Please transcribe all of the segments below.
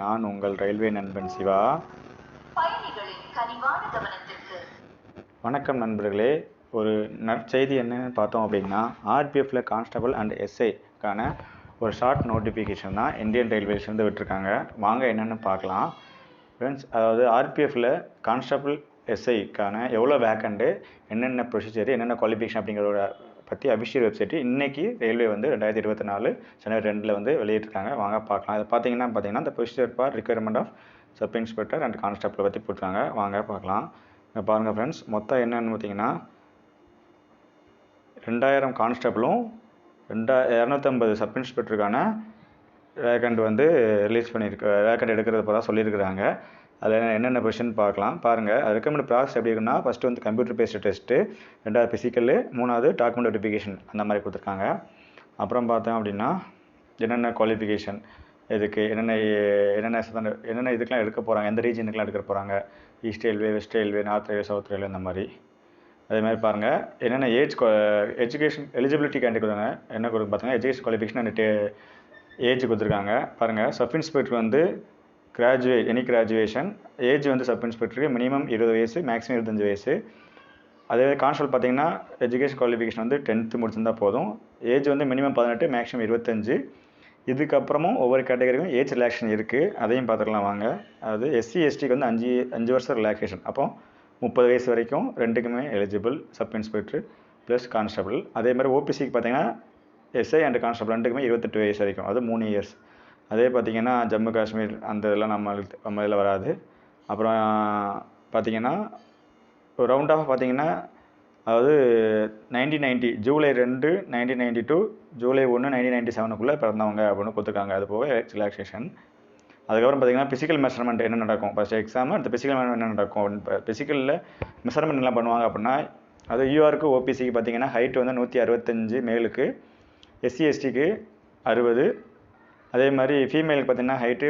நான் உங்கள் ரயில்வே நண்பன் சிவா. வணக்கம் நண்பர்களே. ஒரு நற்செய்தி என்னன்னு பார்த்தோம் அப்படின்னா ஆர்பிஎஃப்ல கான்ஸ்டபிள் அண்ட் எஸ்ஐக்கான ஒரு ஷார்ட் நோட்டிஃபிகேஷன் தான் இந்தியன் ரயில்வேஸ்லேருந்து விட்டுருக்காங்க. வாங்க என்னென்னு பார்க்கலாம். ஃப்ரெண்ட்ஸ் அதாவது ஆர்பிஎஃப்ல கான்ஸ்டபிள் எஸ்ஐக்கான எவ்வளோ வேக்கண்ட்டு என்னென்ன ப்ரொசீஜர் என்னென்ன குவாலிஃபிகேஷன் அப்படிங்கிறத பற்றி அபிஷியல் வெப்சைட்டு இன்றைக்கி ரயில்வே வந்து ரெண்டாயிரத்தி இருபத்தி நாலு ஜனவரி ரெண்டில் வந்து வெளியிட்டிருக்காங்க. வாங்க பார்க்கலாம். அதை பார்த்தீங்கன்னா பார்த்தீங்கன்னா இந்த procedure for requirement of sub inspector and constable பற்றி போட்டிருக்காங்க. வாங்க பார்க்கலாம். இங்கே பாருங்கள் ஃப்ரெண்ட்ஸ் மொத்தம் என்னென்னு பார்த்தீங்கன்னா ரெண்டாயிரம் கான்ஸ்டபிளும் ரெண்டா இரநூத்தம்பது சப் இன்ஸ்பெக்டருக்கான வேக்கண்ட் வந்து ரிலீஸ் பண்ணியிருக்க வேக்கண்ட் எடுக்கிறது போல சொல்லியிருக்கிறாங்க. அதில் என்னென்ன கொஷின் பார்க்கலாம். பாருங்கள் அது ரெக்கமெண்ட் ப்ராசஸ் எப்படி இருக்குன்னா ஃபஸ்ட்டு வந்து கம்ப்யூட்டர் பேஸ்டு டெஸ்ட்டு ரெண்டாவது ஃபிசிக்கலு மூணாவது டாக்குமெண்ட் வெரிஃபிகேஷன் அந்த மாதிரி கொடுத்துருக்காங்க. அப்புறம் பார்த்தோம் அப்படின்னா என்னென்ன குவாலிஃபிகேஷன் இதுக்கு என்னென்ன என்னென்ன என்னென்ன இதுக்கெலாம் எடுக்க போகிறாங்க எந்த ரீஜனுக்குலாம் எடுக்க போகிறாங்க east railway west railway north railway south railway அந்த மாதிரி. அதே மாதிரி பாருங்கள் என்னென்ன ஏஜ் எஜுகேஷன் எலிஜிபிலிட்டி கேண்டி கொடுங்க. என்ன கொடுக்கு பார்த்தீங்கன்னா எஜுகேஷன் குவாலிஃபிகேஷன் அண்ட் ஏஜ் கொடுத்துருக்காங்க. பாருங்கள் சப் இன்ஸ்பெக்டர் வந்து கிராஜுவேட் எனி கிராஜுவேஷன் ஏஜ் வந்து சப் இன்ஸ்பெக்டருக்கு மினிமம் இருபது வயசு மேக்ஸிமம் இருபத்தஞ்சு வயசு. அதே கான்ஸ்டபிள் பார்த்தீங்கன்னா எஜுகேஷன் குவாலிஃபிகேஷன் வந்து டென்த்து முடிச்சிருந்தா போதும். ஏஜ் வந்து மினிமம் பதினெட்டு மேக்ஸிமம் இருபத்தஞ்சு. இதுக்கப்புறமும் ஒவ்வொரு கேட்டகரிக்கும் ஏஜ் ரிலாக்ஷன் இருக்குது அதையும் பார்த்துக்கலாம் வாங்க. அதாவது எஸ்சி எஸ்டிக்கு வந்து அஞ்சு அஞ்சு வருஷம் ரிலாக்ஸேஷன் அப்போ முப்பது வயசு வரைக்கும் ரெண்டுக்குமே eligible sub inspector plus constable அதே மாதிரி ஓபிசிக்கு பார்த்தீங்கன்னா எஸ்ஐ அண்ட் கான்ஸ்டபிள் ரெண்டுக்குமே இருபத்தெட்டு வயசு வரைக்கும். அது மூணு இயர்ஸ் அதே பார்த்தீங்கன்னா ஜம்மு காஷ்மீர் அந்த இதெல்லாம் நம்ம நம்ம இதில் வராது. அப்புறம் பார்த்தீங்கன்னா ஒரு ரவுண்ட் ஆஃப் பார்த்தீங்கன்னா அதாவது நைன்டீன் நைன்ட்டி ஜூலை ரெண்டு நைன்டீன் நைன்ட்டி டூ ஜூலை ஒன்று நைன்டீன் நைன்ட்டி செவனுக்குள்ளே பிறந்தவங்க அப்படின்னு கொடுத்துருக்காங்க. அது போக ரிலாக்ஸேஷன் அதுக்கப்புறம் பார்த்தீங்கன்னா ஃபிசிக்கல் மெஷர்மெண்ட் என்ன நடக்கும்? ஃபஸ்ட் எக்ஸாம் அடுத்து ஃபிசிக்கல் என்ன நடக்கும்? ஃபிசிக்கலில் மெஷர்மெண்ட் என்ன பண்ணுவாங்க அப்படின்னா அது யூஆருக்கு ஓபிசிக்கு பார்த்தீங்கன்னா ஹைட் வந்து நூற்றி அறுபத்தஞ்சு மேலுக்கு எஸ்சி எஸ்டிக்கு அறுபது அதே மாதிரி ஃபீமேலுக்கு பார்த்தீங்கன்னா ஹைட்டு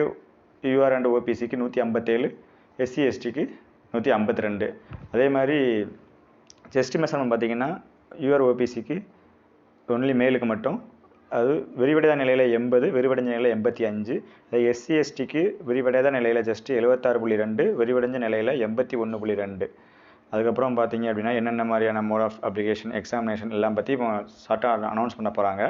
யூஆர் அண்ட் ஓபிசிக்கு நூற்றி ஐம்பத்தேழு எஸ்சி எஸ்டிக்கு நூற்றி ஐம்பத்தி ரெண்டு அதே மாதிரி செஸ்ட் மெஷர்மெண்ட் பார்த்தீங்கன்னா யூஆர் ஓபிசிக்கு ஒன்லி மேலுக்கு மட்டும். அது விரிவடையாத நிலையில் எண்பது விரிவடைஞ்ச நிலையில் எண்பத்தி அஞ்சு. எஸ்சி எஸ்டிக்கு விரிவடையாத நிலையில் ஜஸ்ட் எழுபத்தாறு புள்ளி ரெண்டு விரிவடைஞ்ச நிலையில் எண்பத்தி ஒன்று புள்ளி ரெண்டு. அதுக்கப்புறம் பார்த்தீங்க அப்படின்னா என்னென்ன மாதிரியான மோட் ஆஃப் அப்ளிகேஷன் எக்ஸாமினேஷன் எல்லாம் பற்றி இப்போ ஷார்ட்டாக அனௌன்ஸ் பண்ண போகிறாங்க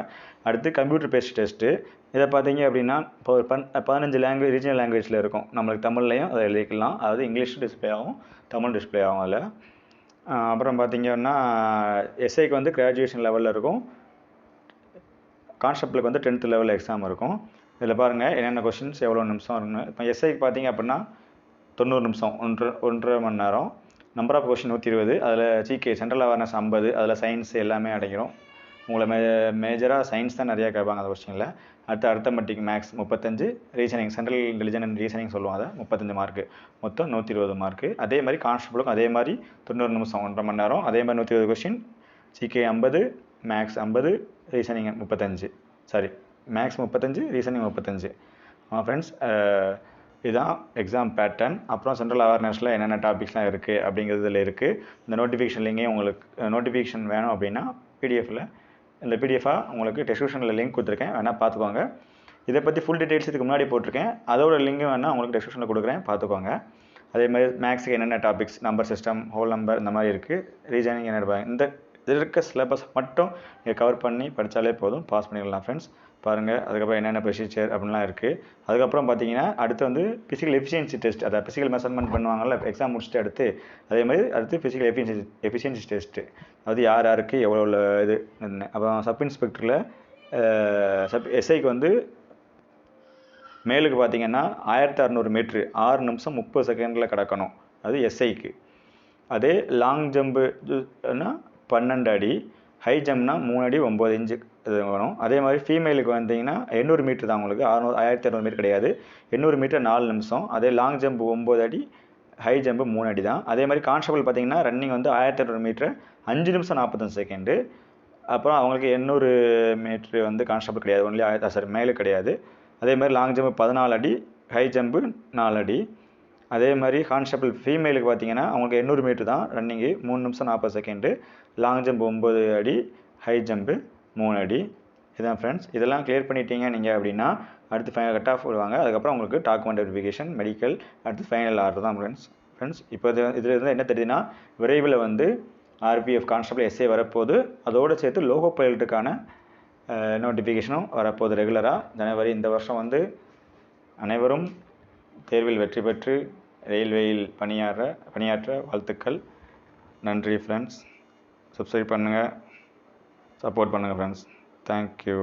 அடுத்து கம்ப்யூட்டர் பேஸ்ட் டெஸ்ட்டு இதை பார்த்தீங்க அப்படின்னா இப்போ ஒரு பன் பதினஞ்சு லாங்குவேஜ் ரீஜனல் லாங்குவேஜில் இருக்கும். நம்மளுக்கு தமிழ்லையும் அதை எழுதிக்கலாம். அதாவது இங்கிலீஷ் டிஸ்பிளே ஆகும் தமிழ் டிஸ்பிளே ஆகும் அதில். அப்புறம் பார்த்தீங்கன்னா எஸ்ஐக்கு வந்து கிராஜுவேஷன் லெவலில் இருக்கும். கான்ஸ்டபிளுக்கு வந்து டென்த்து லெவலில் எக்ஸாம் இருக்கும். இதில் பாருங்கள் என்னென்ன கொஷின்ஸ் எவ்வளோ நிமிஷம் இருக்குன்னு. இப்போ எஸ்ஐக்கு பார்த்தீங்க அப்படின்னா தொண்ணூறு நிமிஷம் ஒன்று ஒன்றரை மணி நேரம். நம்பர் ஆஃப் கொஷின் நூற்றி இருபது. அதில் ஜிகே சென்ட்ரல் அவேர்னஸ் ஐம்பது. அதில் சயின்ஸ் எல்லாமே அடங்கிடும் உங்களை மே மேஜராக சயின்ஸ் தான் நிறையா கேட்பாங்க அந்த கொஸ்டினில் அடுத்து அர்த்தமெட்டிக் மேக்ஸ் முப்பத்தஞ்சு. Reasoning central intelligent and reasoning சொல்லுவோம் அதை. முப்பத்தஞ்சு மார்க்கு மொத்தம் நூற்றி இருபது மார்க்கு அதே மாதிரி கான்ஸ்டபிளுக்கும் அதே மாதிரி தொண்ணூறு நிமிஷம் ஒன்றரை மணி நேரம். அதே மாதிரி நூற்றி இருபது கொஸ்டின் ஜிகே ஐம்பது மேக்ஸ் ஐம்பது ரீசனிங் முப்பத்தஞ்சு. சாரி மேக்ஸ் முப்பத்தஞ்சு ரீசனிங் முப்பத்தஞ்சு. ஃப்ரெண்ட்ஸ் இதுதான் எக்ஸாம் பேட்டர்ன் அப்புறம் சென்ட்ரல் அவேர்னஸில் என்னென்ன டாபிக்ஸ்லாம் இருக்குது அப்படிங்கிறதுல இருக்குது இந்த நோட்டிஃபிகேஷன் லிங்கே உங்களுக்கு நோட்டிஃபிகேஷன் வேணும் அப்படின்னா பிடிஎஃப்பில் இந்த பிடிஎஃபாக உங்களுக்கு டெஸ்கிரிப்ஷனில் லிங்க் கொடுத்துருக்கேன். வேணால் பார்த்துக்கோங்க. இதை பற்றி ஃபுல் டீட்டெயில்ஸ் இதுக்கு முன்னாடி போட்டிருக்கேன். அதோட லிங்க் வேணால் உங்களுக்கு டெஸ்கிரிப்ஷனில் கொடுக்குறேன். பார்த்துக்கோங்க. அதே மாதிரி மேக்ஸுக்கு என்னென்ன topics number system whole number இந்த மாதிரி இருக்குது ரீசனிங் என்ன இந்த இதில் இருக்க சிலபஸ் மட்டும் நீங்கள் கவர் பண்ணி படித்தாலே போதும். பாஸ் பண்ணிடலாம் ஃப்ரெண்ட்ஸ் பாருங்கள் அதுக்கப்புறம் என்னென்ன ப்ரொசீஜர் அப்படின்லாம் இருக்குது அதுக்கப்புறம் பார்த்தீங்கன்னா அடுத்து வந்து ஃபிசிக்கல் எஃபிஷியன்சி டெஸ்ட் அதாவது ஃபிசிக்கல் மெஷர்மெண்ட் பண்ணுவாங்கள்ல எக்ஸாம் முடிச்சுட்டு அடுத்து அதே மாதிரி அடுத்து ஃபிசிக்கல் எஃபிஷியன்சி எஃபிஷியன்சி டெஸ்ட்டு அது யார் யாருக்கு எவ்வளோ உள்ள இது அப்புறம் சப் இன்ஸ்பெக்டரில் சப் எஸ்ஐக்கு வந்து மேலுக்கு பார்த்தீங்கன்னா ஆயிரத்தி அறநூறு மீட்ரு ஆறு நிமிஷம் முப்பது செகண்டில் கிடக்கணும். அது எஸ்ஐக்கு அதே லாங் ஜம்புனா பன்னெண்டு அடி ஹை ஜம்ப்னா மூணு அடி ஒம்பது இன்ச்சு இது வரும். அதே மாதிரி ஃபீமேலுக்கு வந்தீங்கன்னா எண்ணூறு மீட்ரு தான் உங்களுக்கு. அறுநூறு ஆயிரத்தி இரநூறு மீட்டர் கிடையாது. எண்ணூறு மீட்டர் நாலு நிமிஷம். அதே லாங் ஜம்ப் ஒம்பது அடி ஹை ஜம்ப் மூணு அடி தான். அதே மாதிரி கான்ஸ்டபிள் பார்த்தீங்கன்னா ரன்னிங் வந்து ஆயிரத்தி இரநூறு மீட்ரு அஞ்சு நிமிஷம் நாற்பத்தஞ்சு செகண்டு அப்புறம் அவங்களுக்கு எண்ணூறு மீட்ரு வந்து கான்ஸ்டபிள் கிடையாது. ஒன்லி ஆயிரத்தி சாரி மேலே கிடையாது. அதே மாதிரி லாங் ஜம்ப் பதினாலு அடி ஹை ஜம்பு நாலு அடி. அதே மாதிரி கான்ஸ்டபிள் ஃபீமேலுக்கு பார்த்தீங்கன்னா அவங்களுக்கு எண்ணூறு மீட்ரு தான் ரன்னிங்கு மூணு நிமிஷம் நாற்பது செகண்டு லாங் ஜம்ப் ஒம்பது அடி ஹை ஜம்ப்பு மூணு அடி. இதான் ஃப்ரெண்ட்ஸ் இதெல்லாம் கிளியர் பண்ணிட்டீங்க நீங்கள் அப்படின்னா அடுத்து ஃபைனல் கட் ஆஃப் விடுவாங்க. அதுக்கப்புறம் உங்களுக்கு டாக்குமெண்ட் வெரிஃபிகேஷன் மெடிக்கல் அடுத்து ஃபைனல் ஆர்டர் தான் ஃப்ரெண்ட்ஸ் ஃப்ரெண்ட்ஸ் இப்போ இது இதில் இருந்து என்ன தெரியுதுன்னா விரைவில் வந்து ஆர்பிஎஃப் கான்ஸ்டபிள் எஸ்ஏ வரப்போகுது. அதோடு சேர்த்து லோகோ பைலட்டுக்கான நோட்டிஃபிகேஷனும் வரப்போகுது ரெகுலராக ஜனவரி இந்த வருஷம் வந்து அனைவரும் தேர்வில் வெற்றி பெற்று ரயில்வேயில் பணியாற்ற பணியாற்ற வாழ்த்துக்கள். நன்றி ஃப்ரெண்ட்ஸ் சப்ஸ்கிரைப் பண்ணுங்கள் சப்போர்ட் பண்ணுங்கள் ஃப்ரெண்ட்ஸ் தேங்க்யூ